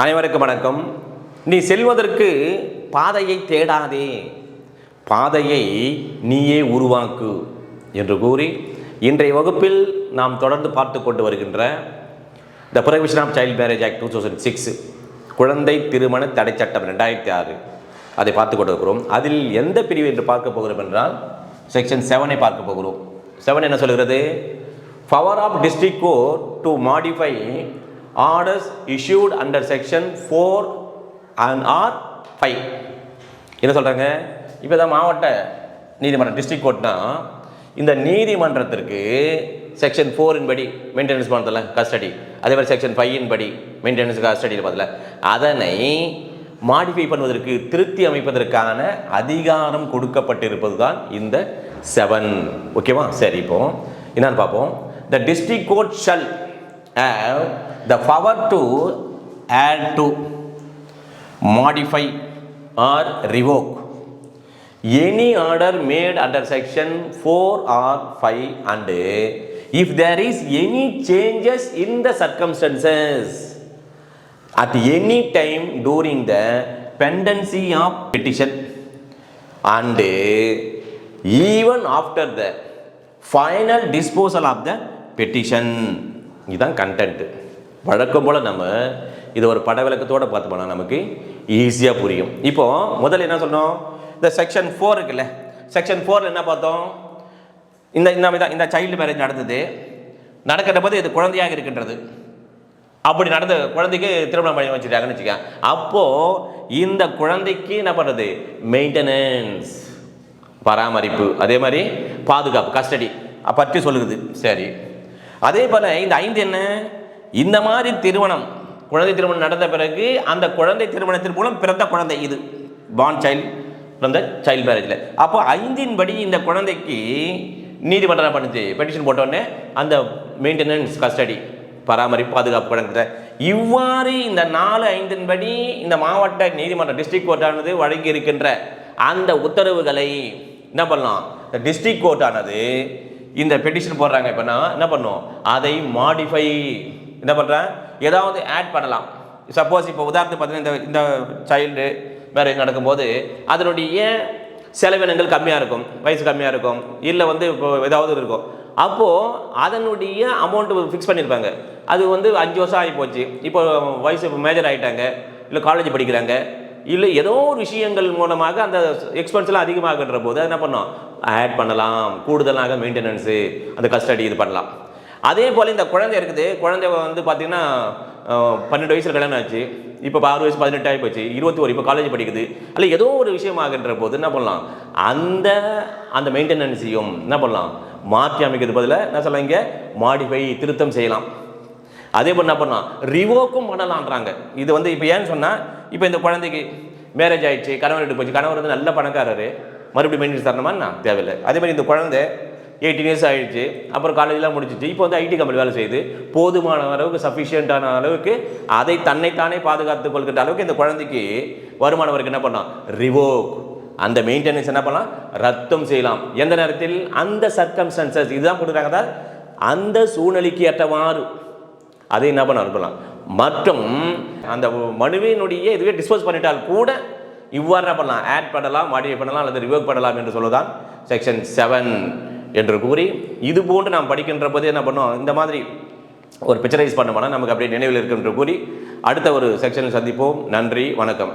அனைவருக்கும் வணக்கம். நீ செல்வதற்கு பாதையை தேடாதே. பாதையை நீயே உருவாக்கு என்று கூறி இன்றைய வகுப்பில் நாம் தொடர்ந்து பார்த்து கொண்டு வருகின்ற the provision of child marriage act two thousand six குழந்தை திருமண தடை சட்டம் ரெண்டாயிரத்தி ஆறு. அதை பார்த்து கொண்டு இருக்கிறோம். அதில் எந்த பிரிவு என்று பார்க்க போகிறோம் என்றால் செக்ஷன் செவனை பார்க்க போகிறோம். செவன் என்ன சொல்கிறது? Power of district court to modify orders issued under section four and or five என்ன சொல்கிறாங்க இப்போ தான் மாவட்ட நீதிமன்றம் டிஸ்ட்ரிக் கோர்ட்னா இந்த நீதிமன்றத்திற்கு செக்ஷன் ஃபோரின் படி மெயின்டெனன்ஸ் பண்ணதில்ல கஸ்டடி அதே மாதிரி செக்ஷன் ஃபைவின் படி மெயின்டெனன்ஸ் கஸ்டடியில் பதில் அதனை மாடிஃபை பண்ணுவதற்கு திருத்தி அமைப்பதற்கான அதிகாரம் கொடுக்கப்பட்டிருப்பது தான் இந்த செவன் ஓகேவா சரி இப்போ என்னன்னு பார்ப்போம். The district court shall have the power to add to modify or revoke any order made under section 4 or 5 and if there is any changes in the circumstances at any time during the pendency of petition and even after the final disposal of the petition இதுதான் content வழக்கம் போல் நம்ம இது ஒரு பட விளக்கத்தோடு பார்த்தோம்னா நமக்கு ஈஸியாக புரியும். இப்போது முதல்ல என்ன சொன்னோம்? இந்த செக்ஷன் ஃபோர் இருக்குல்ல. செக்ஷன் ஃபோரில் என்ன பார்த்தோம்? இந்த இந்த இந்த சைல்டு மேரேஜ் நடந்தது. நடக்கிற போது இது குழந்தையாக இருக்கின்றது. அப்படி நடந்த குழந்தைக்கு திருமணம் பண்ணி வச்சுட்டாங்கன்னு வச்சுக்கேன் அப்போது இந்த குழந்தைக்கு என்ன பண்ணுறது மெயின்டெனன்ஸ் பராமரிப்பு அதே மாதிரி பாதுகாப்பு கஸ்டடி பற்றி சொல்லுது. சரி. அதே போல் இந்த ஐந்து என்ன? இந்த மாதிரி திருமணம் குழந்தை திருமணம் நடந்த பிறகு அந்த குழந்தை திருமணத்தின் மூலம் பிறந்த குழந்தை இது. பான் சைல்டு பிறந்த சைல்டு மேரேஜில் அப்போ ஐந்தின் படி இந்த குழந்தைக்கு நீதிமன்றம் பண்ணுச்சு? பெட்டிஷன் போட்டோடனே அந்த மெயின்டெனன்ஸ் கஸ்டடி பராமரிப்பு பாதுகாப்பு வழங்குற இவ்வாறு இந்த நாலு ஐந்தின் படி இந்த மாவட்ட நீதிமன்றம் டிஸ்ட்ரிக்ட் கோர்ட்டானது வழங்கி இருக்கின்ற அந்த உத்தரவுகளை என்ன பண்ணலாம்? இந்த டிஸ்ட்ரிக்ட் கோர்ட்டானது இந்த பெட்டிஷன் போடுறாங்க இப்போனா என்ன பண்ணும்? அதை மாடிஃபை என்ன பண்ணுறேன் ஏதாவது ஆட் பண்ணலாம். சப்போஸ் இப்போ உதாரணத்துக்கு பார்த்தீங்கன்னா இந்த இந்த சைல்டு மேரேஜ் நடக்கும்போது அதனுடைய செலவினங்கள் கம்மியாக இருக்கும் வயசு கம்மியாக இருக்கும் இல்லை வந்து இப்போ ஏதாவது இருக்கும். அப்போது அதனுடைய அமௌண்ட்டு ஃபிக்ஸ் பண்ணியிருப்பாங்க. அது வந்து அஞ்சு வருஷம் ஆகி போச்சு. இப்போ வயசு மேஜர் ஆகிட்டாங்க இல்லை காலேஜ் படிக்கிறாங்க. இல்லை ஏதோ ஒரு விஷயங்கள் மூலமாக அந்த எக்ஸ்பென்ஸ்லாம் அதிகமாகின்ற போது என்ன பண்ணோம்? ஆட் பண்ணலாம். கூடுதலாக மெயின்டெனன்ஸு அந்த கஸ்டடி இது பண்ணலாம். அதே போல் இந்த குழந்தை இருக்குது. குழந்தை வந்து பார்த்திங்கன்னா பன்னெண்டு வயசில் கல்யாணம் ஆச்சு. இப்போ ஆறு வயசு பதினெட்டு ஆகி போச்சு இருபத்தி ஒரு இப்போ காலேஜ் படிக்குது. அல்ல ஏதோ ஒரு விஷயமாகின்ற போது என்ன பண்ணலாம்? அந்த அந்த மெயின்டெனன்ஸையும் என்ன பண்ணலாம்? மாற்றி அமைக்கிறது பதிலாக என்ன சொல்லலாம் இங்கே? மாடிஃபை திருத்தம் செய்யலாம். அதே போல் என்ன பண்ணலாம்? ரிவோக்கும் பண்ணலான்றாங்க. இது வந்து இப்போ ஏன்னு சொன்னால் இப்போ இந்த குழந்தைக்கு மேரேஜ் ஆயிடுச்சு கணவர் எடுத்து போச்சு கணவர் வந்து நல்ல பணக்காரரு. மறுபடியும் மெயின்டெனன்ஸ் தரணுமா நான் தேவையில்லை. அதே மாதிரி இந்த குழந்தை எயிட்டீன் இயர்ஸ் ஆயிடுச்சு அப்புறம் காலேஜெலாம் முடிச்சிச்சு. இப்போ வந்து ஐடி கம்பெனி வேலை செய்யுது. போதுமான அளவுக்கு சஃபிஷியண்ட்டான அளவுக்கு அதை தன்னைத்தானே பாதுகாத்துக் கொள்கின்ற அளவுக்கு இந்த குழந்தைக்கு வருமானம் வரைக்கும் என்ன பண்ணலாம்? ரிவோக் அந்த மெயின்டெனன்ஸ் என்ன பண்ணலாம்? ரத்தம் செய்யலாம். எந்த நேரத்தில்? அந்த சர்க்கம்ஸ்டன்சஸ் இதுதான் கொடுக்குறாங்க அந்த சூழ்நிலைக்கு ஏற்றவாறு. அதை என்ன பண்ண அனுப்பலாம். மற்றும் அந்த மனுவினுடைய இதுவே டிஸ்போஸ் பண்ணிட்டால் கூட இவ்வாறு என்ன பண்ணலாம் ஆட் பண்ணலாம் மாடிஃபை பண்ணலாம் அல்லது ரிவோக் பண்ணலாம் என்று சொல்லுதான் செக்ஷன் செவன் என்று கூறி இது போன்று நாம் படிக்கின்ற போது என்ன பண்ணோம் இந்த மாதிரி ஒரு பிக்சரைஸ் பண்ணோம்னா நமக்கு அப்படியே நினைவில் இருக்கு என்று கூறி அடுத்த ஒரு செக்ஷனில் சந்திப்போம். நன்றி வணக்கம்.